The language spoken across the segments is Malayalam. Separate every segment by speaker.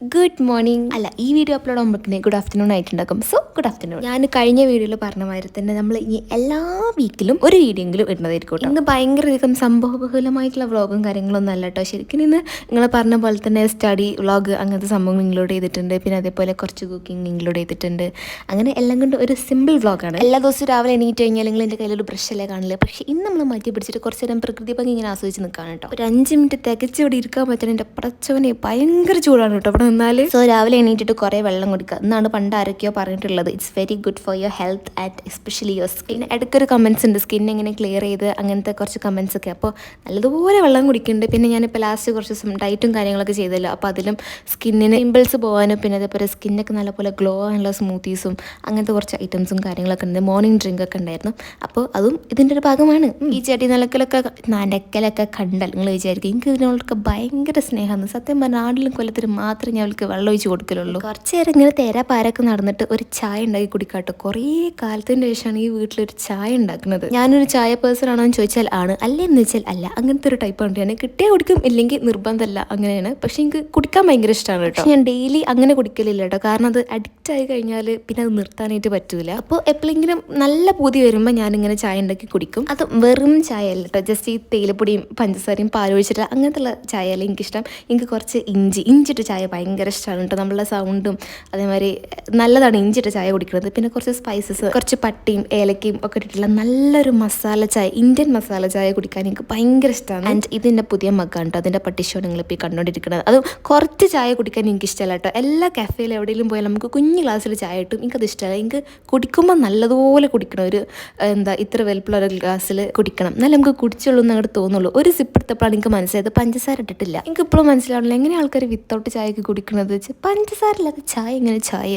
Speaker 1: ഗുഡ് മോർണിംഗ് അല്ല ഈ വീഡിയോ അപ്ലോഡ് ആകുമ്പോഴത്തേനെ ഗുഡ് ആഫ്റ്റർനൂൺ ആയിട്ടുണ്ടാക്കും. സോ ഗുഡ് ആഫ്റ്റർനൂൺ ഞാൻ കഴിഞ്ഞ വീഡിയോയിൽ പറഞ്ഞ മാതിരി തന്നെ നമ്മൾ ഇനി എല്ലാ വീക്കിലും ഒരു വീഡിയോ എങ്കിലും ഇടുന്നതായിരിക്കും ഇന്ന് ഭയങ്കര അധികം സംഭവബഹുലമായിട്ടുള്ള വ്ളോഗും കാര്യങ്ങളൊന്നും അല്ല കേട്ടോ ശരിക്കും ഇന്ന് നിങ്ങൾ പറഞ്ഞ പോലെ തന്നെ സ്റ്റഡി വ്ളോഗ് അങ്ങനത്തെ സംഭവം ഇൻക്ലൂഡ് ചെയ്തിട്ടുണ്ട്. പിന്നെ അതേപോലെ കുറച്ച് കുക്കിംഗ് ഇൻക്ലൂഡ് ചെയ്തിട്ടുണ്ട്. അങ്ങനെ എല്ലാം കൊണ്ട് ഒരു സിമ്പിൾ വ്ളോഗാണ് എല്ലാ ദിവസവും രാവിലെ എണീറ്റ് കഴിഞ്ഞാൽ നിങ്ങൾ എന്റെ കയ്യിലൊരു ബ്രഷല്ലേ കാണില്ല പക്ഷേ ഇന്ന് നമ്മൾ മാറ്റി പിടിച്ചിട്ട് കുറച്ച് നേരം പ്രകൃതി ഭംഗി ഇങ്ങനെ ആസ്വദിച്ച് നിൽക്കുകയാണ് കേട്ടോ ഒരു അഞ്ച് മിനിറ്റ് തികച്ച് ഇവിടെ ഇരിക്കാൻ പറ്റുന്ന എന്റെ പടച്ചവനെ ഭയങ്കര ചൂടാണ് കേട്ടോ അവിടെ സോ രാവിലെ എണീറ്റിട്ട് കുറേ വെള്ളം കുടിക്കുക. എന്നാണ് പണ്ട് ആരൊക്കെയോ പറഞ്ഞിട്ടുള്ളത് it's very good for your health and especially your skin ഇടയ്ക്കൊരു കമൻസ് ഉണ്ട് സ്കിൻ എങ്ങനെ ക്ലിയർ ചെയ്ത്? അങ്ങനത്തെ കുറച്ച് കമൻസ് ഒക്കെ. അപ്പോൾ നല്ലതുപോലെ വെള്ളം കുടിക്കുന്നുണ്ട്. പിന്നെ ഞാനിപ്പോൾ ലാസ്റ്റ് കുറച്ച് ദിവസം ഡയറ്റും കാര്യങ്ങളൊക്കെ ചെയ്തല്ലോ. അപ്പോൾ അതിലും സ്കിന്നിന് പിമ്പിൾസ് പോകാനും പിന്നെ അതേപോലെ സ്കിന്നൊക്കെ നല്ലപോലെ ഗ്ലോ ആനുള്ള സ്മൂത്തീസും അങ്ങനത്തെ കുറച്ച് ഐറ്റംസും കാര്യങ്ങളൊക്കെ ഉണ്ട്. മോർണിംഗ് ഡ്രിങ്ക് ഒക്കെ ഉണ്ടായിരുന്നു. അപ്പോൾ അതും ഇതിന്റെ ഒരു ഭാഗമാണ്. ഈ ചെടി നിലക്കലൊക്കെ നനക്കലൊക്കെ കണ്ടാൽ നിങ്ങൾ വിചാരിക്കും എനിക്ക് ഇതിനോടൊക്കെ ഭയങ്കര സ്നേഹമാണ്. സത്യം പറഞ്ഞാൽ നാട്ടിലും കൊല്ലത്തിലും മാത്രമേ ഞാൻ അവൾക്ക് വെള്ളം ഒഴിച്ച് കൊടുക്കലുള്ളൂ. കുറച്ച് നേരം ഇങ്ങനെ തേരാ പാരൊക്കെ നടന്നിട്ട് ഒരു ചായ ഉണ്ടാക്കി കുടിക്കാട്ടോ കുറേ കാലത്തിന് ശേഷമാണ് ഈ വീട്ടിലൊരു ചായ ഉണ്ടാക്കുന്നത്. ഞാനൊരു ചായ പേഴ്സൺ ആണോ എന്ന് ചോദിച്ചാൽ ആണ്. അല്ലേ എന്ന് വെച്ചാൽ അല്ല. അങ്ങനത്തെ ഒരു ടൈപ്പ് ഉണ്ട് ഞാൻ കിട്ടിയാൽ കുടിക്കും ഇല്ലെങ്കിൽ നിർബന്ധമല്ല. അങ്ങനെയാണ്. പക്ഷെ എനിക്ക് കുടിക്കാൻ ഭയങ്കര ഇഷ്ടമാണ് കേട്ടോ ഞാൻ ഡെയിലി അങ്ങനെ കുടിക്കലില്ല കേട്ടോ കാരണം അത് അഡിക്റ്റ് ആയി കഴിഞ്ഞാൽ പിന്നെ അത് നിർത്താനായിട്ട് പറ്റൂല. അപ്പോൾ എപ്പോഴെങ്കിലും നല്ല പൂതി വരുമ്പോൾ ഞാനിങ്ങനെ ചായ ഉണ്ടാക്കി കുടിക്കും. അത് വെറും ചായ അല്ല കേട്ടോ ജസ്റ്റ് ഈ തേയിലപ്പൊടിയും പഞ്ചസാരയും പാലൊഴിച്ചിട്ട് അങ്ങനത്തെ ഉള്ള ചായ അല്ല എനിക്കിഷ്ടം. എനിക്ക് കുറച്ച് ഇഞ്ചി ഇഞ്ചിട്ട് ചായ ഭയങ്കര ഇഷ്ടമാണ് കേട്ടോ നമ്മളുടെ സൗണ്ടും അതേമാതിരി നല്ലതാണ് ഇഞ്ചിട്ട് ചായ കുടിക്കുന്നത്. പിന്നെ കുറച്ച് സ്പൈസസ് കുറച്ച് പട്ടിയും ഏലക്കയും ഒക്കെ ഇട്ടിട്ടുള്ള നല്ലൊരു മസാല ചായ ഇന്ത്യൻ മസാല ചായ കുടിക്കാൻ എനിക്ക് ഭയങ്കര ഇഷ്ടമാണ് ആൻഡ് ഇതിന്റെ പുതിയ മക്കാണ് കേട്ടോ. അതിന്റെ പട്ടിഷോ നിങ്ങൾ ഇപ്പോൾ കണ്ടുകൊണ്ടിരിക്കുന്നത് അതും കുറച്ച് ചായ കുടിക്കാൻ എനിക്ക് ഇഷ്ടമല്ല കേട്ടോ. എല്ലാ കഫേയിലും എവിടെയെങ്കിലും പോയാൽ നമുക്ക് കുഞ്ഞു ഗ്ലാസ്സിൽ ചായ കിട്ടും. എനിക്കത് ഇഷ്ടമല്ല. എനിക്ക് കുടിക്കുമ്പോൾ നല്ലതുപോലെ കുടിക്കണം. ഒരു എന്താ ഇത്ര വലുപ്പമുള്ള ഒരു ഗ്ലാസ്സിൽ കുടിക്കണം. എന്നാലും നമുക്ക് കുടിച്ചുള്ളൂ എന്ന് അങ്ങോട്ട് തോന്നുള്ളൂ. ഒരു സിപ്പ് എടുത്തപ്പോഴാണ് എനിക്ക് മനസ്സിലായത് പഞ്ചസാര ഇട്ടിട്ടില്ല. എനിക്ക് ഇപ്പോഴും മനസ്സിലാവുന്നില്ല. എങ്ങനെ ആൾക്കാർ വിത്തൗട്ട് ചായക്ക് കുടിക്കണത് വെച്ച് പഞ്ചസാരയില്ലാത്ത ചായ എങ്ങനെ ചായ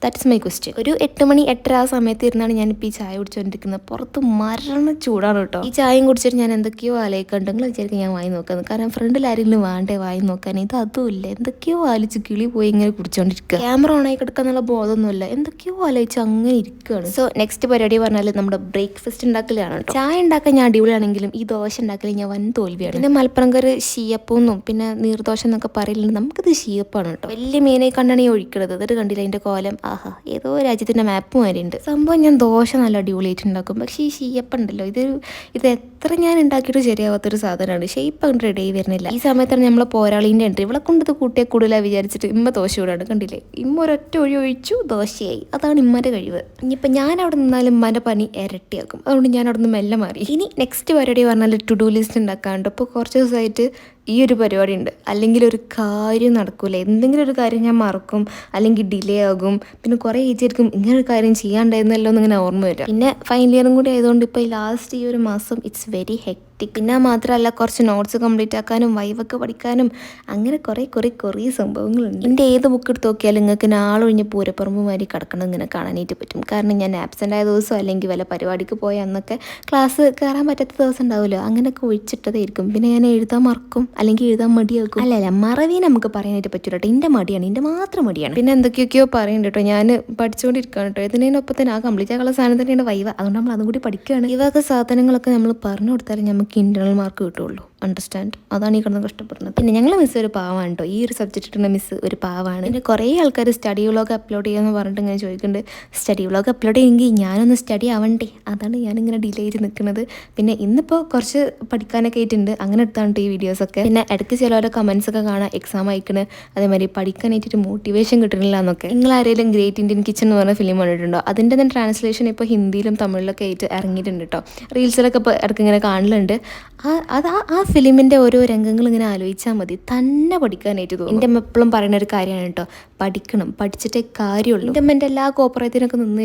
Speaker 1: ആകും ദാറ്റ്സ് മൈ ക്വസ്റ്റ്യൻ ഒരു എട്ട് മണി എട്ടര ആ സമയത്ത് ഇരുന്നാണ് ഞാനിപ്പോൾ ഈ ചായ കുടിച്ചുകൊണ്ടിരിക്കുന്നത് പുറത്ത് മരണ ചൂടാണ് കേട്ടോ. ഈ ചായയും കുടിച്ചിട്ട് ഞാൻ എന്തൊക്കെയോ ആലോചിക്കണ്ടെങ്കിൽ വിചാരിക്കും ഞാൻ വായി നോക്കുന്നത് കാരണം ഫ്രണ്ടിൽ ആരെങ്കിലും വേണ്ടേ വായി നോക്കാൻ. ഇത് അതും ഇല്ല. എന്തൊക്കെയോ ആലോചിച്ച് കിളി പോയി ഇങ്ങനെ കുടിച്ചുകൊണ്ടിരിക്കുക ക്യാമറ ഓണായി കിടക്കാന്നുള്ള ബോധമൊന്നുമില്ല. എന്തൊക്കെയോ ആലോചിച്ച് അങ്ങനെ ഇരിക്കുകയാണ് സോ നെക്സ്റ്റ് പരിപാടി പറഞ്ഞാൽ നമ്മുടെ ബ്രേക്ക്ഫാസ്റ്റ് ഉണ്ടാക്കലാണ് ചായ ഉണ്ടാക്കാൻ ഞാൻ അടിപൊളിയാണെങ്കിലും ഈ ദോശ ഉണ്ടാക്കൽ ഞാൻ വൻ തോൽവിയാണ്. പിന്നെ മലപ്പുറംകാര് ശീയപ്പൊന്നും പിന്നെ നീർദോശ എന്നൊക്കെ പറയലുണ്ട്. നമുക്കിത് ശീയപ്പാണ് കേട്ടോ. വലിയ മീനെ കണ്ടാണ് ഈ ഒഴിക്കണത്. എന്നിട്ട് കണ്ടില്ല? അതിന്റെ കോലം. ആഹാ ഏതോ രാജ്യത്തിന്റെ മാപ്പ് വരെയുണ്ട് സംഭവം ഞാൻ ദോശ നല്ല അടിപൊളിയായിട്ട് ഉണ്ടാക്കും. പക്ഷേ ഈ ഷീയപ്പുണ്ടല്ലോ ഇതൊരു ഇത് എത്ര ഞാൻ ഉണ്ടാക്കിയിട്ട് ശരിയാവാത്തൊരു സാധനമാണ്. ഷേപ്പ് അങ്ങോട്ട് റെഡി ആയി വരുന്നില്ല. ഈ സമയത്താണ് നമ്മളെ പോരാളിന്റെ ഉണ്ട് ഇവളെ കൊണ്ട് ഇത് കൂട്ടിയെ കൂടുതലാണ് വിചാരിച്ചിട്ട് ഇമ്മ ദോശ കൂടാണ് കണ്ടില്ലേ? ഇമ്മ ഒരൊറ്റ ഒഴി ഒഴിച്ചു ദോശയായി. അതാണ് ഇമ്മന്റെ കഴിവ്. ഇനിയിപ്പോൾ ഞാൻ അവിടെ നിന്നാലും ഇമ്മന്റെ പണി ഇരട്ടിയാക്കും അതുകൊണ്ട് ഞാൻ അവിടെ നിന്ന് മെല്ലെ മാറി. ഇനി നെക്സ്റ്റ് പരിപാടി പറഞ്ഞാൽ ടു ഡു ലിസ്റ്റ് ഉണ്ടാക്കാണ്ട്. ഇപ്പോൾ കുറച്ച് ദിവസമായിട്ട് ഈ ഒരു പരിപാടി ഉണ്ട് അല്ലെങ്കിൽ ഒരു കാര്യം നടക്കില്ല എന്തെങ്കിലും ഒരു കാര്യം ഞാൻ മറക്കും. അല്ലെങ്കിൽ ഡിലേ ആകും. പിന്നെ കുറേ ഏജിയായിരിക്കും ഇങ്ങനെ ഒരു കാര്യം ചെയ്യാണ്ടായിരുന്നല്ലോ എന്നിങ്ങനെ ഓർമ്മ വരും പിന്നെ ഫൈനൽ ഇയറും കൂടി ആയതുകൊണ്ട് ഇപ്പോൾ ലാസ്റ്റ് ഈ ഒരു മാസം ഇറ്റ്സ് വെരി ഹെക്ടിക് പിന്നെ മാത്രമല്ല കുറച്ച് നോട്ട്സ് കംപ്ലീറ്റ് ആക്കാനും വൈവൊക്കെ പഠിക്കാനും അങ്ങനെ കുറേ കുറേ കുറേ സംഭവങ്ങളുണ്ട്. എന്റെ ഏത് ബുക്ക് എടുത്ത് നോക്കിയാലും നിങ്ങൾക്ക് നാളൊഴിഞ്ഞ് പൂരപ്പറമ്പ് മാതിരി കിടക്കണം ഇങ്ങനെ കാണാനായിട്ട് പറ്റും. കാരണം ഞാൻ ആബ്സെന്റ് ആയ ദിവസം അല്ലെങ്കിൽ വല്ല പരിപാടിക്ക് പോയ അന്നൊക്കെ ക്ലാസ് കയറാൻ പറ്റാത്ത ദിവസം ഉണ്ടാവുമല്ലോ അങ്ങനെയൊക്കെ ഒഴിച്ചിട്ടതായിരിക്കും. പിന്നെ ഞാൻ എഴുതാൻ മറക്കും അല്ലെങ്കിൽ എഴുതാൻ മടിയാക്കും. അല്ല അല്ല മറവി നമുക്ക് പറയാനായിട്ട് പറ്റൂല കേട്ടോ. എന്റെ മടിയാണ് എന്റെ മാത്രം മടിയാണ്. പിന്നെ എന്തൊക്കെയൊക്കെയോ പറയുന്നുണ്ട് കേട്ടോ. ഞാൻ പഠിച്ചുകൊണ്ടിരിക്കുകയാണ് കേട്ടോ. ഇതിനൊപ്പം തന്നെ ആ കംപ്ലീറ്റ് ആക്കാനുള്ള സാധനം തന്നെയാണ് വൈവ അതുകൊണ്ട് നമ്മൾ അതും കൂടി പഠിക്കുകയാണ്. ഇവയൊക്കെ സാധനങ്ങളൊക്കെ നമ്മൾ പറഞ്ഞു കൊടുത്താലും നമുക്ക് ഇന്റേർണൽ മാർക്ക് കിട്ടുള്ളൂ. അണ്ടർസ്റ്റാൻഡ് അതാണ് ഈ കിടന്ന് കഷ്ടപ്പെടുന്നത്. പിന്നെ ഞങ്ങൾ മിസ് ഒരു പാവാണ് കേട്ടോ ഈ ഒരു സബ്ജക്റ്റ് മിസ് ഒരു പാവാണ്. പിന്നെ കുറേ ആൾക്കാർ സ്റ്റഡി വ്ളോഗ് അപ്ലോഡ് ചെയ്യാമെന്ന് പറഞ്ഞിട്ട് ഇങ്ങനെ ചോദിക്കുന്നുണ്ട് സ്റ്റഡി വ്ളോഗ് അപ്ലോഡ് ചെയ്യുമെങ്കിൽ ഞാനൊന്ന് സ്റ്റഡി ആവണ്ടേ? അതാണ് ഞാനിങ്ങനെ ഡിലേ ചെയ്ത് നിൽക്കുന്നത് പിന്നെ ഇന്നിപ്പോൾ കുറച്ച് പഠിക്കാനൊക്കെ ആയിട്ടുണ്ട്. അങ്ങനെ എടുത്താണ് ഈ വീഡിയോസൊക്കെ പിന്നെ ഇടയ്ക്ക് ചിലവരെ കമൻസ് ഒക്കെ കാണാം എക്സാം അയക്കണ്. അതേമാതിരി പഠിക്കാനായിട്ടൊരു മോട്ടിവേഷൻ കിട്ടണില്ല എന്നൊക്കെ. നിങ്ങൾ ആരെങ്കിലും ഗ്രേറ്റ് ഇന്ത്യൻ കിച്ചൺ എന്ന് പറഞ്ഞ ഫിലിം കണ്ടിട്ടുണ്ടോ? അതിന്റെ തന്നെ ട്രാൻസ്ലേഷൻ ഇപ്പോൾ ഹിന്ദിയിലും തമിഴിലൊക്കെ ആയിട്ട് ഇറങ്ങിയിട്ടുണ്ട് കേട്ടോ റീൽസിലൊക്കെ ഇപ്പോൾ ഇടയ്ക്ക് ഇങ്ങനെ കാണലുണ്ട്. ആ അത് ആ ഫിലിമിന്റെ ഓരോ രംഗങ്ങൾ ഇങ്ങനെ ആലോചിച്ചാൽ മതി. തന്നെ പഠിക്കാനായിട്ട് തോന്നും. എന്റെ അമ്മ എപ്പോഴും പറയുന്ന ഒരു കാര്യമാണ് കേട്ടോ. പഠിക്കണം പഠിച്ചിട്ടേ കാര്യമുള്ളൂ. എന്റെ അമ്മ എന്റെ എല്ലാ കോപ്പറേറ്റിനൊക്കെ നിന്ന്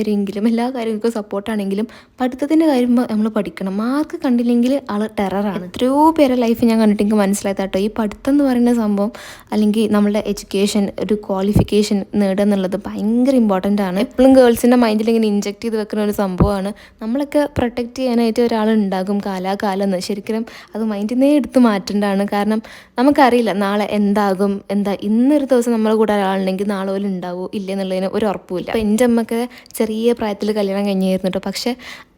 Speaker 1: എല്ലാ കാര്യങ്ങൾക്കും സപ്പോർട്ടാണെങ്കിലും പഠിത്തത്തിന്റെ കാര്യം നമ്മൾ പഠിക്കണം. മാർക്ക് കണ്ടില്ലെങ്കിൽ ആൾ ടെററാണ് എത്രയോ പേരെ ലൈഫ് ഞാൻ കണ്ടിട്ട് എനിക്ക് മനസ്സിലായത് കേട്ടോ. ഈ പഠിത്തം എന്ന് പറയുന്ന സംഭവം അല്ലെങ്കിൽ നമ്മളുടെ എഡ്യൂക്കേഷൻ ഒരു ക്വാളിഫിക്കേഷൻ നേടുക എന്നുള്ളത് ഭയങ്കര ഇമ്പോർട്ടന്റ് ആണ്. എപ്പോഴും ഗേൾസിന്റെ മൈൻഡിൽ ഇങ്ങനെ ഇഞ്ചെക്ട് ചെയ്ത് വെക്കുന്ന ഒരു സംഭവമാണ്. നമ്മളൊക്കെ പ്രൊട്ടക്റ്റ് ചെയ്യാനായിട്ട് ഒരാളുണ്ടാകും കാലാകാലം എന്ന്. ശരിക്കും അത് മൈൻഡിൽ നിന്നേ എടുത്ത് മാറ്റേണ്ടതാണ്. കാരണം നമുക്കറിയില്ല നാളെ എന്താകും എന്താ ഇന്നൊരു ദിവസം നമ്മൾ കൂടെ ഒരാളുണ്ടെങ്കിൽ നാളെ പോലും ഉണ്ടാവുമോ ഇല്ല എന്നുള്ളതിന് ഒരു ഉറപ്പുമില്ല. അപ്പോൾ എന്റെ അമ്മയ്ക്ക് ചെറിയ പ്രായത്തിൽ കല്യാണം കഴിഞ്ഞായിരുന്നു കേട്ടോ പക്ഷേ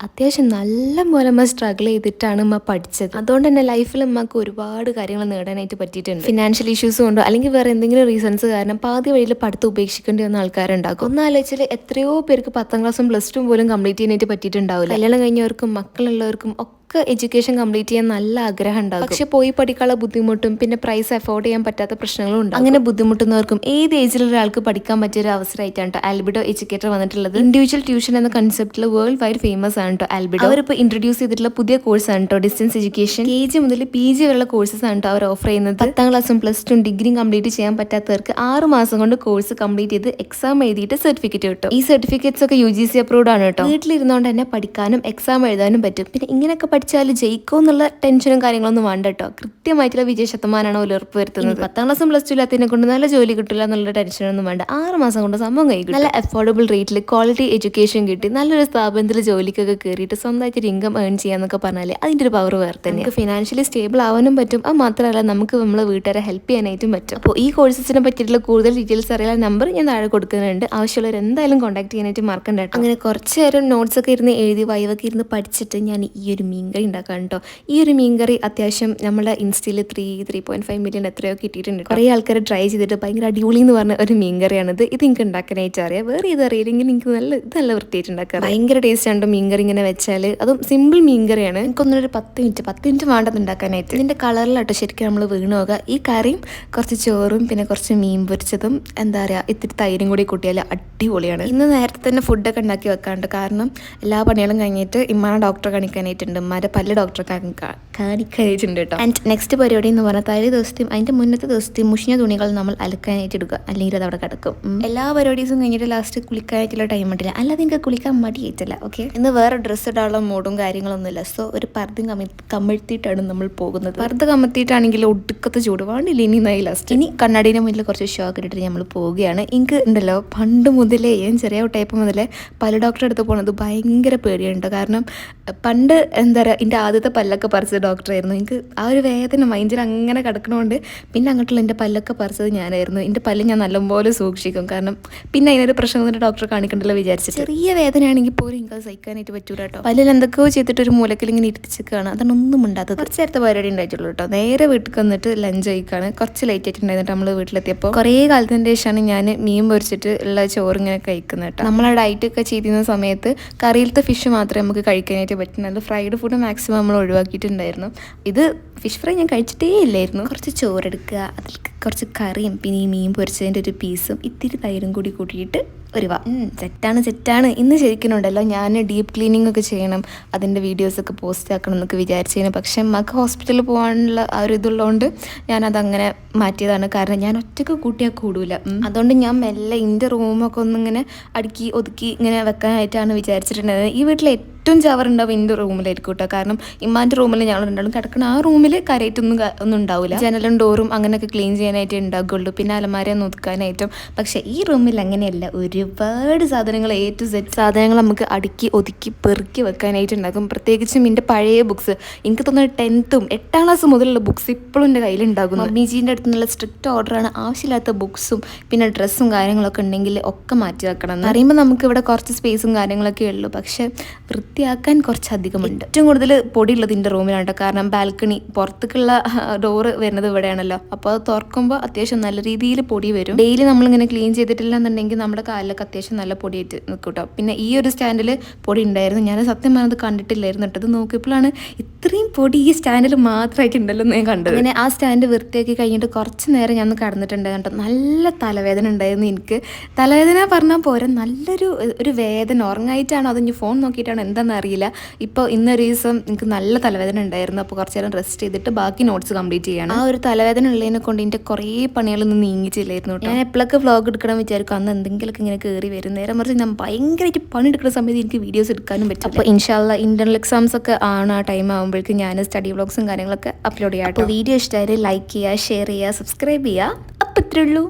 Speaker 1: അത്യാവശ്യം നല്ല പോലെ അമ്മ സ്ട്രഗിൾ ചെയ്തിട്ടാണ് അമ്മ പഠിച്ചത്. അതുകൊണ്ട് തന്നെ ലൈഫിൽ അമ്മയ്ക്ക് ഒരുപാട് കാര്യങ്ങൾ നേടാനായിട്ട് പറ്റിയിട്ടുണ്ട്. ഫിനാൻഷ്യൽ ഇഷ്യൂസ് കൊണ്ടോ അല്ലെങ്കിൽ വേറെ എന്തെങ്കിലും റീസൺസ് കാരണം പാതി വഴിയിൽ പഠിത്തം ഉപേക്ഷിക്കേണ്ടി വന്ന ആൾക്കാരുണ്ടാകും. ഒന്നാലോചിച്ചാൽ എത്രയോ പേർക്ക് പത്താം ക്ലാസ്സും പ്ലസ് ടു പോലും കംപ്ലീറ്റ് ചെയ്യാനായിട്ട് പറ്റിയിട്ടുണ്ടാവില്ല. കല്യാണം കഴിഞ്ഞവർക്കും മക്കളുള്ളവർക്കും ഒക്കെ എഡ്യൂക്കേഷൻ കംപ്ലീറ്റ് ചെയ്യാൻ നല്ല ആഗ്രഹം ഉണ്ടാകും. പക്ഷെ പോയി പഠിക്കാനുള്ള ബുദ്ധിമുട്ടും പിന്നെ പ്രൈസ് അഫോർഡ് ചെയ്യാൻ പറ്റാത്ത പ്രശ്നങ്ങളും ഉണ്ട് അങ്ങനെ ബുദ്ധിമുട്ടുന്നവർക്കും ഏത് ഏജിൽ ഒരാൾക്ക് പഠിക്കാൻ പറ്റിയ ഒരു അവസരമായിട്ടാണ് കേട്ടോ ആൽബിഡോ എഡ്യൂക്കേറ്റർ വന്നിട്ടുള്ളത്. ഇൻഡിവിജ്വൽ ട്യൂഷൻ എന്ന കൺസെപ്റ്റിൽ വേൾഡ് വൈഡ് ഫേമസ് ആണ് കേട്ടോ ആൽബിഡോ. അവരിപ്പോൾ ഇൻട്രൊഡ്യൂസ് ചെയ്തിട്ടുള്ള പുതിയ കോഴ്സ് ആണ് കേട്ടോ ഡിസ്റ്റൻസ് എഡ്യൂക്കേഷൻ കെ ജി മുതൽ പി ജി വരെയുള്ള കോഴ്സസ് ആണ് കേട്ടോ അവർ ഓഫർ ചെയ്യുന്നത്. പത്താം ക്ലാസ്സും പ്ലസ് ടു ഡിഗ്രിയും കംപ്ലീറ്റ് ചെയ്യാൻ പറ്റാത്തവർക്ക് ആറ് മാസം കൊണ്ട് കോഴ്സ് കംപ്ലീറ്റ് ചെയ്ത് എക്സാം എഴുതിയിട്ട് സർട്ടിഫിക്കറ്റ് കിട്ടും. ഈ സർട്ടിഫിക്കറ്റ്സ് ഒക്കെ യു ജി സി അപ്രൂവ്ഡ് ആണ് കേട്ടോ. വീട്ടിലിരുന്നുകൊണ്ട് തന്നെ പഠിക്കാനും എക്സാം എഴുതാനും പറ്റും. പിന്നെ ഇങ്ങനെയൊക്കെ പഠിച്ചാൽ ജയിക്കോ എന്നുള്ള ടെൻഷനും കാര്യങ്ങളൊന്നും വേണ്ട കേട്ടോ കൃത്യമായിട്ടുള്ള വിജയ ശതമാനമാണ് അവർ ഉറപ്പ് വരുത്തുന്നത്. പത്താം ക്ലാസ്സും പ്ലസ് ടു ഇല്ലാത്തതിനെ കൊണ്ട് നല്ല ജോലി കിട്ടില്ല എന്നുള്ള ടെൻഷനൊന്നും വേണ്ട. ആറ് മാസം കൊണ്ട് സംഭവം കഴിക്കും നല്ല അഫോർഡബിൾ റേറ്റിൽ ക്വാളിറ്റി എഡ്യൂക്കേഷൻ കിട്ടി. നല്ലൊരു സ്ഥാപനത്തിൽ ജോലിക്കൊക്കെ കയറിയിട്ട് സ്വന്തമായിട്ട് ഒരു ഇൻകം ഏൺ ചെയ്യാന്നൊക്കെ പറഞ്ഞാൽ അതിന്റെ ഒരു പവർ വേറെ തന്നെ നമുക്ക് ഫിനാൻഷ്യലി സ്റ്റേബിൾ ആവാനും പറ്റും. അത് മാത്രമല്ല നമുക്ക് നമ്മളെ വീട്ടുകാരെ ഹെൽപ്പ് ചെയ്യാനായിട്ടും പറ്റും. അപ്പോൾ ഈ കോഴ്സസിനെ പറ്റിയിട്ടുള്ള കൂടുതൽ ഡീറ്റെയിൽസ് അറിയാൻ നമ്പർ ഞാൻ താഴെ കൊടുക്കുന്നുണ്ട്. ആവശ്യമുള്ളവർ എന്തായാലും കോൺടാക്ട് ചെയ്യാനായിട്ട് മറക്കണ്ട അങ്ങനെ കുറച്ച് നേരം നോട്ട്സ് ഒക്കെ ഇരുന്ന് എഴുതി വൈവൊക്കെ ഇരുന്ന് പഠിച്ചിട്ട് ഞാൻ ഈ ഒരു മീൻകറി ഉണ്ടാക്കാൻ കേട്ടോ ഈ ഒരു മീൻകറി അത്യാവശ്യം നമ്മുടെ ഇൻസ്റ്റയിൽ three three point five million എത്രയോ കിട്ടിയിട്ടുണ്ട് കുറേ ആൾക്കാർ ട്രൈ ചെയ്തിട്ട് ഭയങ്കര അടിപൊളി എന്ന് പറഞ്ഞ ഒരു മീൻകറിയാണിത്. ഇത് എനിക്ക് ഉണ്ടാക്കാനായിട്ട് അറിയാം. വേറെ ഇത് അറിയില്ലെങ്കിൽ എനിക്ക് നല്ല ഇത് നല്ല വൃത്തിയായിട്ട് ഉണ്ടാക്കാം ഭയങ്കര ടേസ്റ്റ് ആണ് മീൻകറി ഇങ്ങനെ വെച്ചാൽ അതും സിമ്പിൾ മീൻകറിയാണ്. എനിക്കൊന്നൊരു പത്ത് മിനിറ്റ് പത്ത് മിനിറ്റ് വേണ്ടത് ഉണ്ടാക്കാനായിട്ട്. ഇതിന്റെ കളറിലാട്ടോ ശരിക്കും നമ്മൾ വീണ് പോകുക ഈ കറിയും കുറച്ച് ചോറും പിന്നെ കുറച്ച് മീൻ പൊരിച്ചതും എന്താ പറയുക ഇത്തിരി തൈരും കൂടി കൂട്ടിയാൽ അടിപൊളിയാണ്. ഇന്ന് നേരത്തെ തന്നെ ഫുഡൊക്കെ ഉണ്ടാക്കി വെക്കാണ്ട് കാരണം എല്ലാ പണികളും കഴിഞ്ഞിട്ട് ഇമ്മാനെ ഡോക്ടറെ കാണിക്കാനായിട്ടുണ്ട്. ഇമ്മാരെ പല്ല് ഡോക്ടറെ കാണിക്കാനായിട്ടുണ്ട് കേട്ടോ ആൻഡ് നെക്സ്റ്റ് പരിപാടി എന്ന് പറഞ്ഞാൽ തലേ ദിവസത്തെയും അതിന്റെ മുന്നത്തെ ദിവസത്തെയും മുഷിഞ്ഞ തുണികൾ നമ്മൾ അലക്കാനായിട്ട് എടുക്കുക അല്ലെങ്കിൽ അത് അവിടെ കിടക്കും എല്ലാ പരിപാടീസും കഴിഞ്ഞിട്ട് ലാസ്റ്റ് കുളിക്കാനായിട്ടുള്ള ടൈം ഉണ്ടല്ല അല്ലാതെ എനിക്ക് കുളിക്കാൻ മടിയായിട്ടില്ല ഓക്കെ ഇന്ന് വേറെ ഡ്രസ്സ് ഇടാനുള്ള മൂഡും കാര്യങ്ങളൊന്നുമില്ല. സോ ഒരു പർദ്ദ കമ കമഴ്ത്തിയിട്ടാണ് നമ്മൾ പോകുന്നത്. പർദ്ദ കമത്തിയിട്ടാണെങ്കിൽ ഒടുക്കത്തെ ചൂട് വേണ്ടില്ല ഇനി നായി ലാസ്റ്റ് ഇനി കണ്ണാടീന്റെ മുന്നിൽ കുറച്ച് ഷോക്ക് ഇട്ടിട്ട് നമ്മൾ പോവുകയാണ്. എനിക്ക് ഉണ്ടല്ലോ പണ്ട് മുതലേ ഞാൻ ചെറിയ ടൈപ്പ് മുതലേ പല ഡോക്ടറെ അടുത്ത് പോകുന്നത് ഭയങ്കര പേടിയുണ്ട് കാരണം പണ്ട് എന്താ പറയുക എന്റെ ആദ്യത്തെ പല്ലൊക്കെ പറിച്ചത് ഡോക്ടറായിരുന്നു എനിക്ക് ആ ഒരു വേദന മൈൻഡിൽ അങ്ങനെ കിടക്കണോണ്ട് പിന്നെ അങ്ങോട്ടുള്ള എന്റെ പല്ലൊക്കെ പറിച്ചത് ഞാനായിരുന്നു. എന്റെ പല്ല് ഞാൻ നല്ലപോലെ സൂക്ഷിക്കും. കാരണം പിന്നെ അതിനൊരു പ്രശ്നം വന്നിട്ട് ഡോക്ടറെ കാണിക്കണ്ടല്ലോ വിചാരിച്ചു ചെറിയ വേദനയാണെങ്കിൽ പോലും എനിക്ക് അത് സഹിക്കാനായിട്ട് പറ്റൂല കേട്ടോ. പല്ലിൽ എന്തൊക്കെയോ ചെയ്തിട്ട് ഒരു മൂലക്കിൽ ഇങ്ങനെ ഇരിച്ചിരിക്കുകയാണ് അതാണ് ഒന്നും ഉണ്ടാത്തത് കുറച്ച് നേരത്തെ പരിപാടി ഉണ്ടായിട്ടുള്ളൂ കേട്ടോ. നേരെ വീട്ടിൽ വന്നിട്ട് ലഞ്ച് കഴിക്കുകയാണ്. കുറച്ച് ലേറ്റ് ആയിട്ടുണ്ടായിരുന്നു നമ്മൾ വീട്ടിലെത്തിയപ്പോൾ. കുറേ കാലത്തിന് ശേഷമാണ് ഞാൻ മീൻ പൊരിച്ചിട്ട് ഉള്ള ചോറ് ഇങ്ങനെ കഴിക്കുന്നത് കേട്ടോ. നമ്മൾ ഡയറ്റ് ഒക്കെ ചെയ്തിരുന്ന സമയത്ത് കറിയിലത്തെ ഫിഷ് മാത്രമേ നമുക്ക് കഴിക്കാനായിട്ട് പറ്റുന്നുള്ളൂ. ഫ്രൈഡ് ഫുഡ് മാക്സിമം നമ്മൾ ഒഴിവാക്കിയിട്ടുണ്ടായിരുന്നു. ഇത് ഫിഷ് ഫ്രൈ ഞാൻ കഴിച്ചിട്ടേ ഇല്ലായിരുന്നു. കുറച്ച് ചോറെടുക്കുക അതിൽ കുറച്ച് കറിയും പിന്നെ ഈ മീൻ പൊരിച്ചതിന്റെ ഒരു പീസും ഇത്തിരി തൈരും കൂടി കൂട്ടിയിട്ട് ഒരു വാ സെറ്റാണ് സെറ്റാണ്. ഇന്ന് ശരിക്കുന്നുണ്ടല്ലോ. ഞാൻ ഡീപ്പ് ക്ലീനിങ് ഒക്കെ ചെയ്യണം അതിന്റെ വീഡിയോസൊക്കെ പോസ്റ്റ് ആക്കണം എന്നൊക്കെ വിചാരിച്ചതിന് പക്ഷേ മക്ക് ഹോസ്പിറ്റലിൽ പോകാനുള്ള ആ ഒരു ഇതുള്ളതുകൊണ്ട് ഞാനതങ്ങനെ മാറ്റിയതാണ്. കാരണം ഞാൻ ഒറ്റയ്ക്ക് കൂട്ടിയാൽ കൂടൂല. അതുകൊണ്ട് ഞാൻ മെല്ലെ എന്റെ റൂമൊക്കെ ഒന്നിങ്ങനെ അടുക്കി ഒതുക്കി ഇങ്ങനെ വെക്കാനായിട്ടാണ് വിചാരിച്ചിട്ടുണ്ടായിരുന്നത്. ഈ വീട്ടിൽ ഏറ്റവും ചവറുണ്ടാവും എന്റെ റൂമിലായിരിക്കും കേട്ടോ കാരണം ഇമ്മാന്റെ റൂമിൽ ഞങ്ങൾ രണ്ടാളും കിടക്കണം ആ റൂമിൽ കരയിട്ടൊന്നും കരയറ്റൊന്നും ഒന്നും ഉണ്ടാവില്ല ജനലും ഡോറും അങ്ങനെയൊക്കെ ക്ലീൻ ചെയ്യാനായിട്ട് ഉണ്ടാകുള്ളൂ പിന്നെ അലമാര നോക്കാനായിട്ടും പക്ഷേ ഈ റൂമിൽ അങ്ങനെയല്ല. ഒരുപാട് സാധനങ്ങൾ എ ടു സെറ്റ് സാധനങ്ങൾ നമുക്ക് അടുക്കി ഒതുക്കി പെറുക്കി വെക്കാനായിട്ട് ഉണ്ടാക്കും. പ്രത്യേകിച്ചും എന്റെ പഴയ ബുക്സ് എനിക്ക് തോന്നുന്നത് ടെൻത്തും എട്ടാം ക്ലാസ് മുതലുള്ള ബുക്സ് ഇപ്പോഴും എന്റെ കയ്യിലുണ്ടാകും മമ്മീജീന്റെ അടുത്ത് നിന്നുള്ള സ്ട്രിക്റ്റ് ഓർഡറാണ് ആവശ്യമില്ലാത്ത ബുക്സും പിന്നെ ഡ്രസ്സും കാര്യങ്ങളൊക്കെ ഉണ്ടെങ്കിൽ ഒക്കെ മാറ്റി വെക്കണം എന്ന്. പറയുമ്പോൾ നമുക്ക് ഇവിടെ കുറച്ച് സ്പേസും കാര്യങ്ങളൊക്കെ ഉള്ളൂ. പക്ഷേ വൃത്തിയാക്കാൻ കുറച്ച് അധികമുണ്ട് ഏറ്റവും കൂടുതൽ പൊടിയുള്ളത് എന്റെ റൂമിലാണ് കാരണം ബാൽക്കണി പുറത്തേക്കുള്ള ഡോറ് വരുന്നത് ഇവിടെയാണല്ലോ. അപ്പോൾ അത് തുറക്കുമ്പോൾ അത്യാവശ്യം നല്ല രീതിയിൽ പൊടി വരും. ഡെയിലി നമ്മളിങ്ങനെ ക്ലീൻ ചെയ്തിട്ടില്ല എന്നുണ്ടെങ്കിൽ നമ്മുടെ കാലിലൊക്കെ അത്യാവശ്യം നല്ല പൊടിയായിട്ട് നിൽക്കും കേട്ടോ പിന്നെ ഈ ഒരു സ്റ്റാൻഡിൽ പൊടി ഉണ്ടായിരുന്നു. ഞാൻ സത്യം പറഞ്ഞത് കണ്ടിട്ടില്ലായിരുന്നു കേട്ടോ ഇത് നോക്കിയപ്പോഴാണ് ഇത്രയും പൊടി ഈ സ്റ്റാൻഡിൽ മാത്രമായിട്ട് ഉണ്ടല്ലോ ഞാൻ കണ്ടത്. അങ്ങനെ ആ സ്റ്റാൻഡ് വൃത്തിയാക്കി കഴിഞ്ഞിട്ട് കുറച്ച് നേരം ഞാൻ കടന്നിട്ടുണ്ടായിരുന്നു കേട്ടോ നല്ല തലവേദന ഉണ്ടായിരുന്നു എനിക്ക്. തലവേദന പറഞ്ഞാൽ പോരാ. നല്ലൊരു ഒരു വേദന. ഉറങ്ങായിട്ടാണോ? അത് ഇനി ഫോൺ നോക്കിയിട്ടാണോ? എന്താണെന്ന് അറിയില്ല. ഇപ്പോൾ ഇന്നൊരു ദിവസം എനിക്ക് നല്ല തലവേദന ഉണ്ടായിരുന്നു. അപ്പോൾ കുറച്ച് നേരം റെസ്റ്റ് ചെയ്തിട്ട് ബാക്കി നോട്ട്സ് കംപ്ലീറ്റ് ചെയ്യണം. ആ ഒരു തലവേദന ഉള്ളതിനെ കൊണ്ട് എന്റെ കുറേ പണികളൊന്നും നീങ്ങിച്ചില്ലായിരുന്നു ഞാൻ എപ്പോഴൊക്കെ വ്ളോഗ് എടുക്കണം വിചാരിക്കും അന്ന് എന്തെങ്കിലുമൊക്കെ ഇങ്ങനെ കയറി വരും. നേരെ മറിച്ച് ഞാൻ ഭയങ്കരമായിട്ട് പണി എടുക്കുന്ന സമയത്ത് എനിക്ക് വീഡിയോസ് എടുക്കാനും പറ്റും അപ്പോൾ ഇൻഷാല്ല ഇന്റർണൽ എക്സാംസ് ഒക്കെ ആണ് ആ ടൈം ആകുമ്പോഴേക്കും ഞാൻ സ്റ്റഡി വ്ളോഗ്സും കാര്യങ്ങളൊക്കെ അപ്ലോഡ് ചെയ്യാം അപ്പോൾ വീഡിയോ ഇഷ്ടമായാലും ലൈക്ക് ചെയ്യുക ഷെയർ ചെയ്യുക സബ്സ്ക്രൈബ് ചെയ്യുക അപ്പം ഇത്രേ ഉള്ളൂ.